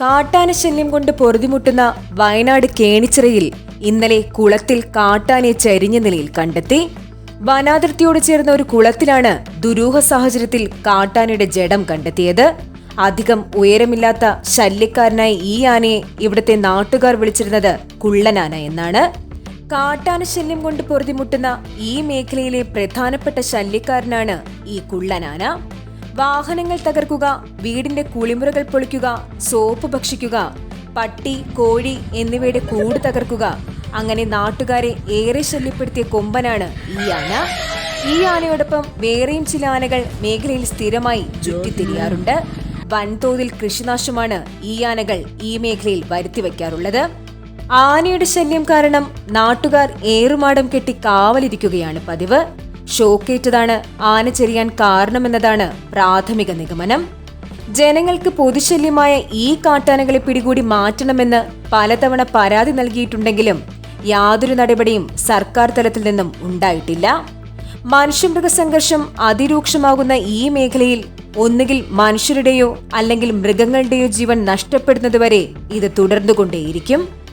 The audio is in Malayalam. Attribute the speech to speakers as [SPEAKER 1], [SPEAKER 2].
[SPEAKER 1] കാട്ടാന ശല്യം കൊണ്ട് പൊറുതിമുട്ടുന്ന വയനാട് കേണിച്ചിറയിൽ ഇന്നലെ കുളത്തിൽ കാട്ടാനെ ചരിഞ്ഞ നിലയിൽ കണ്ടെത്തി. വനാതിർത്തിയോട് ചേർന്ന ഒരു കുളത്തിലാണ് ദുരൂഹ സാഹചര്യത്തിൽ കാട്ടാനയുടെ ജഡം കണ്ടെത്തിയത്. അധികം ഉയരമില്ലാത്ത ശല്യക്കാരനായ ഈ ആനയെ ഇവിടുത്തെ നാട്ടുകാർ വിളിച്ചിരുന്നത് കുള്ളനാന എന്നാണ്. കാട്ടാന ശല്യം കൊണ്ട് പൊറുതിമുട്ടുന്ന ഈ മേഖലയിലെ പ്രധാനപ്പെട്ട ശല്യക്കാരനാണ് ഈ കുള്ളനാന. വാഹനങ്ങൾ തകർക്കുക വീടിന്റെ കുളിമുറകൾ പൊളിക്കുക സോപ്പ് ഭക്ഷിക്കുക പട്ടി കോഴി എന്നിവയുടെ കൂട് തകർക്കുക. അങ്ങനെ നാട്ടുകാരെ ഏറെ ശല്യപ്പെടുത്തിയ കൊമ്പനാണ് ഈ ആന. ഈ ആനയോടൊപ്പം വേറെയും ചില ആനകൾ മേഖലയിൽ സ്ഥിരമായി ചുറ്റിത്തിരിയാറുണ്ട്. വൻതോതിൽ കൃഷിനാശമാണ് ഈ ആനകൾ ഈ മേഖലയിൽ വരുത്തിവെക്കാറുള്ളത് ആനയുടെ ശല്യം കാരണം നാട്ടുകാർ ഏറുമാടം കെട്ടി കാവലിരിക്കുകയാണ് പതിവ്. ഷോക്കേറ്റതാണ് ആന ചെറിയാൻ കാരണമെന്നതാണ് പ്രാഥമിക നിഗമനം. ജനങ്ങൾക്ക് പൊതുശല്യമായ ഈ കാട്ടാനകളെ പിടികൂടി മാറ്റണമെന്ന് പലതവണ പരാതി നൽകിയിട്ടുണ്ടെങ്കിലും യാതൊരു നടപടിയും സർക്കാർ തലത്തിൽ നിന്നും ഉണ്ടായിട്ടില്ല. മനുഷ്യമൃഗ സംഘർഷം അതിരൂക്ഷമാകുന്ന ഈ മേഖലയിൽ ഒന്നുകിൽ മനുഷ്യരുടെയോ അല്ലെങ്കിൽ മൃഗങ്ങളുടെയോ ജീവൻ നഷ്ടപ്പെടുന്നതുവരെ ഇത് തുടർന്നുകൊണ്ടേയിരിക്കും.